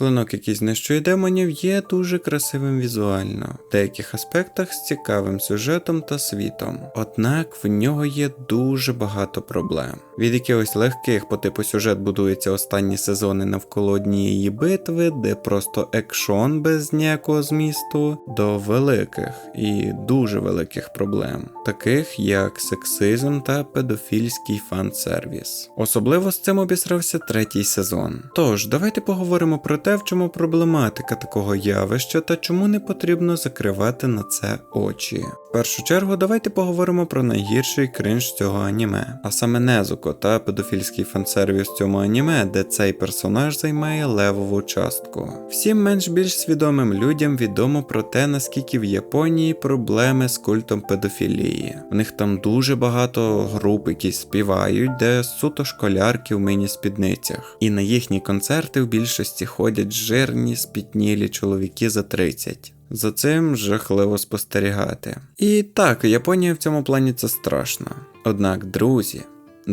Клинок, який знищує демонів, є дуже красивим візуально, в деяких аспектах з цікавим сюжетом та світом. Однак в нього є дуже багато проблем. Від якихось легких по типу сюжет будується останні сезони навколо однієї битви, де просто екшон без ніякого змісту, до великих і дуже великих проблем, таких як сексизм та педофільський фан-сервіс. Особливо з цим обісрався третій сезон. Тож, давайте поговоримо про те, в чому проблематика такого явища та чому не потрібно закривати на це очі. В першу чергу, давайте поговоримо про найгірший кринж цього аніме, а саме Незуко та педофільський фансервіс цьому аніме, де цей персонаж займає левову частку. Всім менш більш свідомим людям відомо про те, наскільки в Японії проблеми з культом педофілії. У них там дуже багато груп, які співають, де суто школярки в міні-спідницях. І на їхні концерти в більшості ходять жирні, спітнілі чоловіки за 30. За цим жахливо спостерігати. І так, Японія в цьому плані це страшно. Однак, друзі,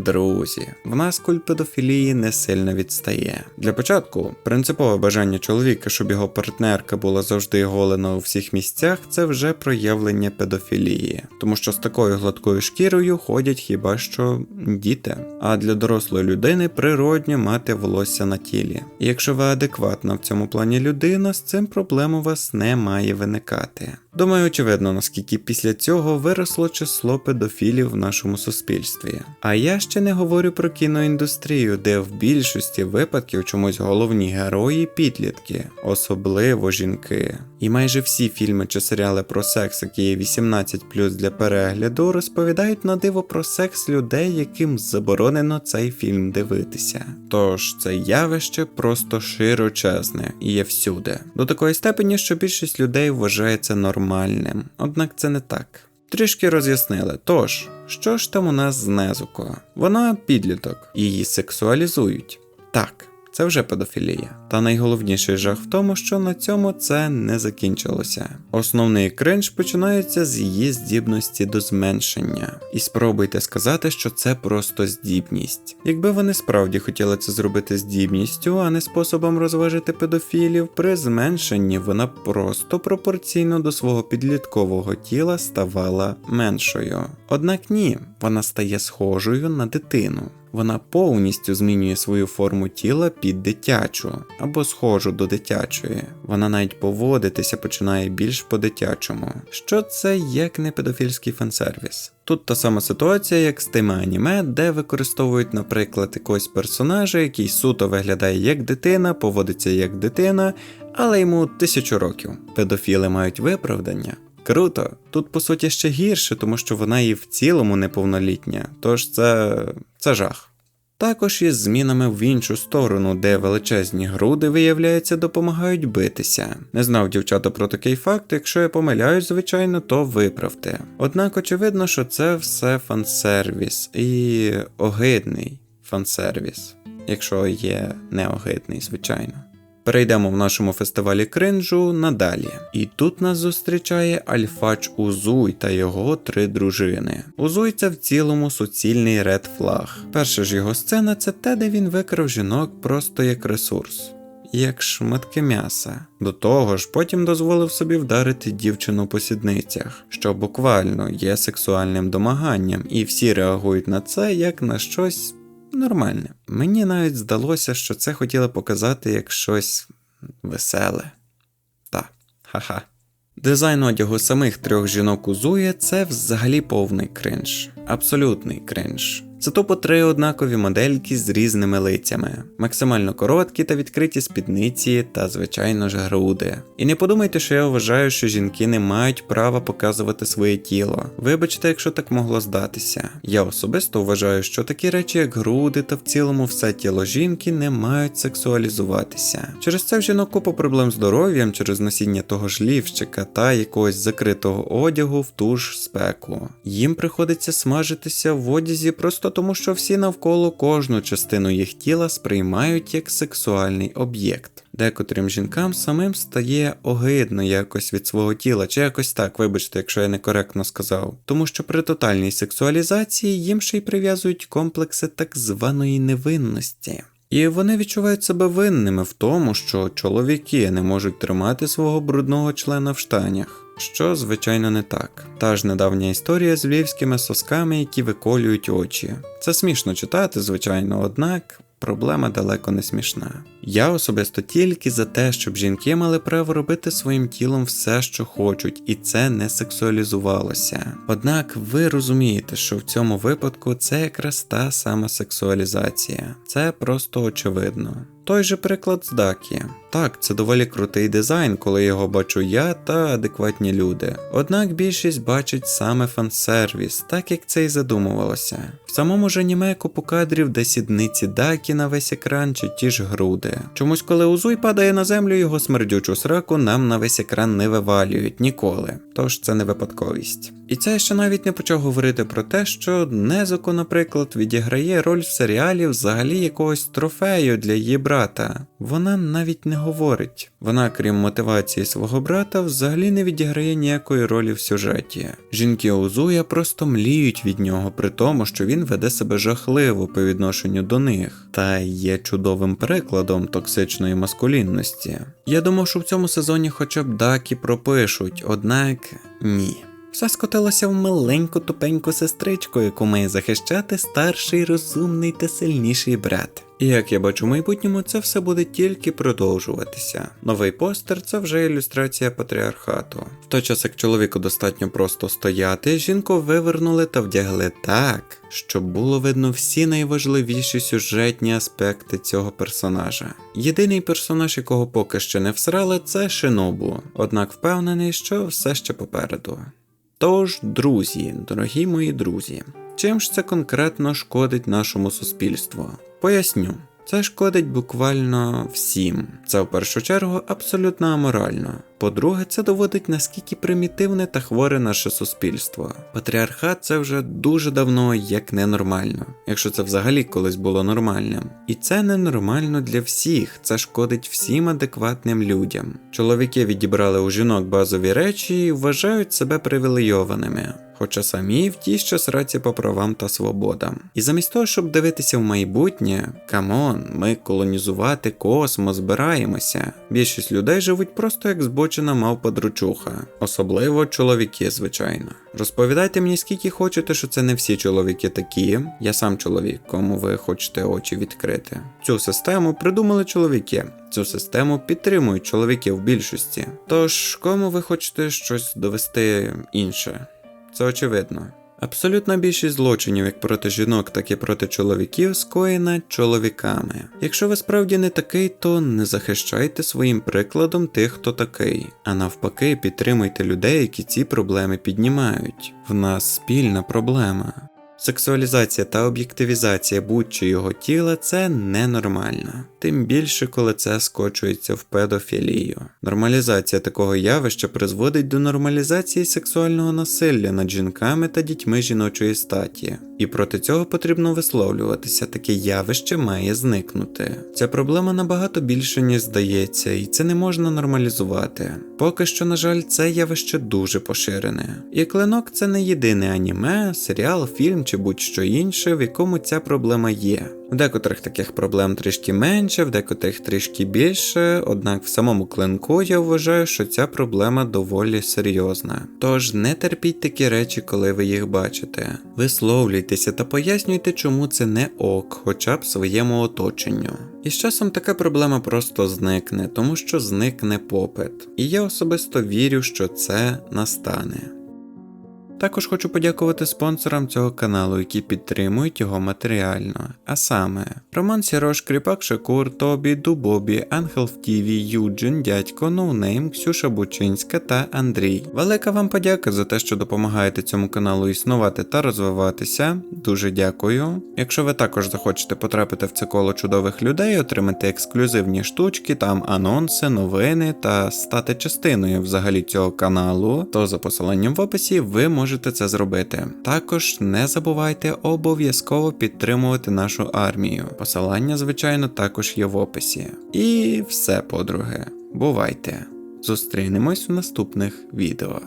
Друзі, в нас культ педофілії не сильно відстає. Для початку, принципове бажання чоловіка, щоб його партнерка була завжди голена у всіх місцях, це вже проявлення педофілії, тому що з такою гладкою шкірою ходять хіба що діти. А для дорослої людини природньо мати волосся на тілі. І якщо ви адекватна в цьому плані людина, з цим проблем у вас не має виникати. Думаю, очевидно, наскільки після цього виросло число педофілів в нашому суспільстві. А я ще не говорю про кіноіндустрію, де в більшості випадків чомусь головні герої підлітки, особливо жінки. І майже всі фільми чи серіали про секс, які є 18 для перегляду, розповідають на диво про секс людей, яким заборонено цей фільм дивитися. Тож це явище просто широчезне і є всюди. До такої степені, що більшість людей вважає це нормальним. Однак це не так. Трішки роз'яснили. Тож, що ж там у нас з Незуко? Вона підліток, її сексуалізують. Так, це вже педофілія. Та найголовніший жах в тому, що на цьому це не закінчилося. Основний кринж починається з її здібності до зменшення. І спробуйте сказати, що це просто здібність. Якби вони справді хотіли це зробити здібністю, а не способом розважити педофілів, при зменшенні вона просто пропорційно до свого підліткового тіла ставала меншою. Однак ні, вона стає схожою на дитину. Вона повністю змінює свою форму тіла під дитячу або схожу до дитячої. Вона навіть поводитися починає більш по-дитячому. Що це як не педофільський фансервіс? Тут та сама ситуація, як з тими аніме, де використовують, наприклад, якогось персонажа, який суто виглядає як дитина, поводиться як дитина, але йому тисячу років. Педофіли мають виправдання. Круто, тут по суті ще гірше, тому що вона і в цілому неповнолітня, тож це, це. Також із змінами в іншу сторону, де величезні груди, виявляється, допомагають битися. Не знав дівчата про такий факт, якщо я помиляюсь, звичайно, то виправте. Однак очевидно, що це все фансервіс і огидний фансервіс, якщо є неогидний, звичайно. Перейдемо в нашому фестивалі кринжу надалі. І тут нас зустрічає Альфач Узуй та його три дружини. Узуй це в цілому суцільний ред флаг. Перша ж його сцена це те, де він викрав жінок просто як ресурс. Як шматки м'яса. До того ж, потім дозволив собі вдарити дівчину по сідницях, що буквально є сексуальним домаганням, і всі реагують на це як на щось нормальне. Мені навіть здалося, що це хотіли показати як щось веселе. Та, ха-ха. Дизайн одягу самих трьох жінок у Зує це взагалі повний кринж, абсолютний кринж. Це тупо три однакові модельки з різними лицями, максимально короткі та відкриті спідниці та, звичайно ж, груди. І не подумайте, що я вважаю, що жінки не мають права показувати своє тіло. Вибачте, якщо так могло здатися. Я особисто вважаю, що такі речі, як груди та в цілому все тіло жінки, не мають сексуалізуватися. Через це в жінок купа проблем здоров'ям через носіння того ж лівчика та якогось закритого одягу в ту ж спеку. Їм приходиться смажитися в одязі просто тому, що всі навколо кожну частину їх тіла сприймають як сексуальний об'єкт. Декотрим жінкам самим стає огидно якось від свого тіла, чи якось так, вибачте, якщо я некоректно сказав. Тому що при тотальній сексуалізації їм ще й прив'язують комплекси так званої невинності. І вони відчувають себе винними в тому, що чоловіки не можуть тримати свого брудного члена в штанях. Що, звичайно, не так. Та ж недавня історія з львівськими сосками, які виколюють очі. Це смішно читати, звичайно, однак проблема далеко не смішна. Я особисто тільки за те, щоб жінки мали право робити своїм тілом все, що хочуть, і це не сексуалізувалося. Однак ви розумієте, що в цьому випадку це якраз та сама сексуалізація. Це просто очевидно. Той же приклад з Дакі. Так, це доволі крутий дизайн, коли його бачу я та адекватні люди. Однак більшість бачить саме фансервіс, так як це і задумувалося. В самому ж аніме купу кадрів, де сідниці Дакі на весь екран чи ті ж груди. Чомусь, коли Узуй падає на землю, його смердючу сраку нам на весь екран не вивалюють ніколи. Тож це не випадковість. І це ще навіть не почав говорити про те, що Незуко, наприклад, відіграє роль в серіалі взагалі якогось трофею для її брата. Вона навіть не говорить. Вона, крім мотивації свого брата, взагалі не відіграє ніякої ролі в сюжеті. Жінки Узуя просто мліють від нього, при тому, що він веде себе жахливо по відношенню до них, та є чудовим прикладом токсичної маскулінності. Я думав, що в цьому сезоні хоча б Дакі пропишуть, однак ні. Все скотилося в маленьку тупеньку сестричку, яку має захищати старший, розумний та сильніший брат. І як я бачу в майбутньому, це все буде тільки продовжуватися. Новий постер це вже ілюстрація патріархату. В той час, як чоловіку достатньо просто стояти, жінку вивернули та вдягли так, щоб було видно всі найважливіші сюжетні аспекти цього персонажа. Єдиний персонаж, якого поки що не всрали, це Шинобу, однак впевнений, що все ще попереду. Тож, друзі, дорогі мої друзі, чим ж це конкретно шкодить нашому суспільству? Поясню. Це шкодить буквально всім. Це в першу чергу абсолютно аморально. По-друге, це доводить наскільки примітивне та хворе наше суспільство. Патріархат це вже дуже давно як ненормально, якщо це взагалі колись було нормальним. І це ненормально для всіх, це шкодить всім адекватним людям. Чоловіки відібрали у жінок базові речі і вважають себе привілейованими. Хоча самі в тій що сраці по правам та свободам. І замість того, щоб дивитися в майбутнє, камон, ми колонізувати космос збираємося. Більшість людей живуть просто як збочена мавпа дручуха, особливо чоловіки, звичайно. Розповідайте мені скільки хочете, що це не всі чоловіки такі. Я сам чоловік, кому ви хочете очі відкрити. Цю систему придумали чоловіки. Цю систему підтримують чоловіки в більшості. Тож, кому ви хочете щось довести інше? Це очевидно. Абсолютна більшість злочинів як проти жінок, так і проти чоловіків скоєна чоловіками. Якщо ви справді не такий, то не захищайте своїм прикладом тих, хто такий, а навпаки, підтримуйте людей, які ці проблеми піднімають. В нас спільна проблема. Сексуалізація та об'єктивізація будь-чого тіла це ненормально, тим більше, коли це скочується в педофілію. Нормалізація такого явища призводить до нормалізації сексуального насилля над жінками та дітьми жіночої статі, і проти цього потрібно висловлюватися, таке явище має зникнути. Ця проблема набагато більше, ніж здається, і це не можна нормалізувати. Поки що, на жаль, це явище дуже поширене. І клинок це не єдине аніме, серіал, фільм чи будь-що інше, в якому ця проблема є. В декотрих таких проблем трішки менше, в декотрих трішки більше, однак в самому клинку я вважаю, що ця проблема доволі серйозна. Тож не терпіть такі речі, коли ви їх бачите. Висловлюйтеся та пояснюйте, чому це не ок, хоча б своєму оточенню. І з часом така проблема просто зникне, тому що зникне попит. І я особисто вірю, що це настане. Також хочу подякувати спонсорам цього каналу, які підтримують його матеріально. А саме Роман Сірош, Кріпак Шакур, Тобі, Дубобі, Ангел в Тіві, Юджин, Дядько, Ноунейм, Ксюша Бучинська та Андрій. Велика вам подяка за те, що допомагаєте цьому каналу існувати та розвиватися. Дуже дякую. Якщо ви також захочете потрапити в це коло чудових людей, отримати ексклюзивні штучки, там анонси, новини та стати частиною взагалі цього каналу, то за посиланням в описі ви можете можете це зробити. Також не забувайте обов'язково підтримувати нашу армію. Посилання, звичайно, також є в описі. І все, подруги, бувайте! Зустрінемось у наступних відео.